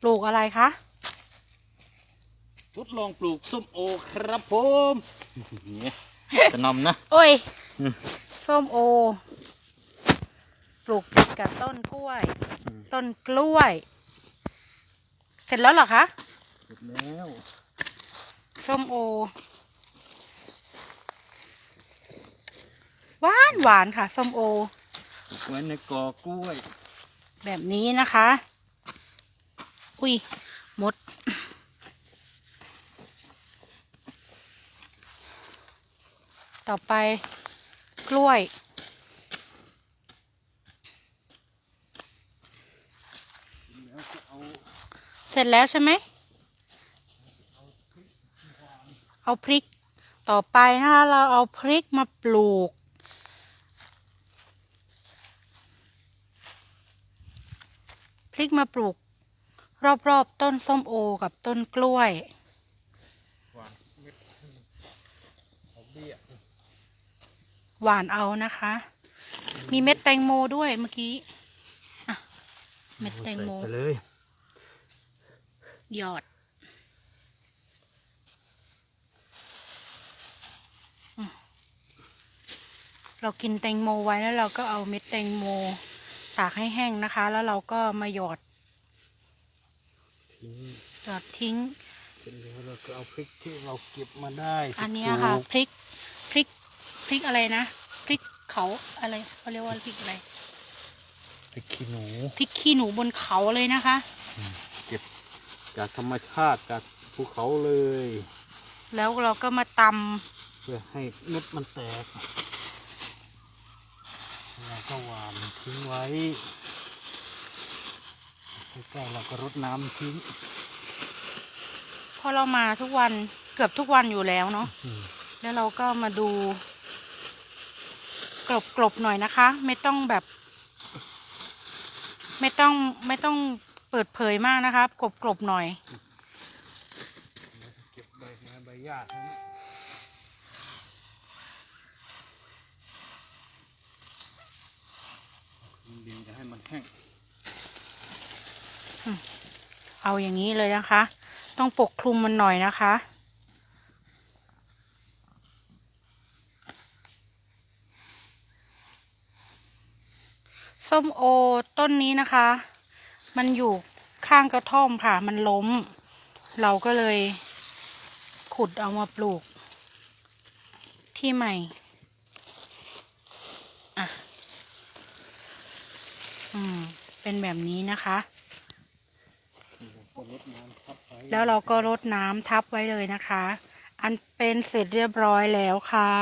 ปลูกอะไรคะ ทดลองปลูกส้มโอครับผมเนี่ยจะนำนะ โอ้ย อืม ส้มโอ ปลูกติดกับต้นกล้วย ต้นกล้วย เสร็จแล้วเหรอคะ เสร็จแล้วส้มโอ หวานหวานค่ะ ส้มโอไว้ในกอกล้วย แบบนี้นะคะ อุ้ยมด ต่อไปกล้วยเอาเสร็จแล้วใช่ไหม เอาพริก ต่อไปนะคะเราเอาพริกมาปลูกพริกมาปลูก รอบๆต้นส้มโอกับต้นกล้วยวางเม็ดเอาเบี้ยหวานเอานะคะ มีเม็ดแตงโมด้วยเมื่อกี้อะเม็ดแตงโม ใส่ไปเลยหยอดอืมเรากินแตงโมไว้แล้วเราก็เอาเม็ดแตงโมตากให้แห้งนะคะ แล้วเราก็มาหยอด ทิ้งหยอดทิ้งเสร็จแล้วเราก็เอาพริกที่เราเก็บมาได้อันเนี้ยที่ปลูกค่ะพริกพริกพริกอะไรนะพริกเขาอะไรเขาเรียกว่าพริกอะไรพริกขี้หนูพริกขี้หนูบนเขาเลยนะคะ เก็บจากธรรมชาติจากภูเขาเลย แล้วเราก็มาตเพื่อให้เม็ดมันแตกเราก็หวานทิ้งไว้ ใกล้ๆเราก็รดน้ำทิ้งำเพราะเรามาทุกวันเกือบทุกวันอยู่แล้วเนาะอืมแล้วเราก็มาดู กลบกลบๆหน่อยนะคะ ไม่ต้องแบบ ไม่ต้องไม่ต้องเปิดเผยมากนะคะกลบกลบๆหน่อยเก็บใบไม้ใบหญ้าทั้งนี้ดินจะให้มันแห้ง เอาอย่างนี้เลยนะคะ ต้องปกคลุมมันหน่อยนะคะ ส้มโอต้นนี้นะคะ มันอยู่ข้างกระท่อมค่ะ มันล้ม เราก็เลยขุดเอามาปลูก ที่ใหม่อะอืม เป็นแบบนี้นะคะ ก็รดน้ำทับไว้ แล้วเราก็รดน้ำทับไว้เลยนะคะ อันเป็นเสร็จเรียบร้อยแล้วค่ะ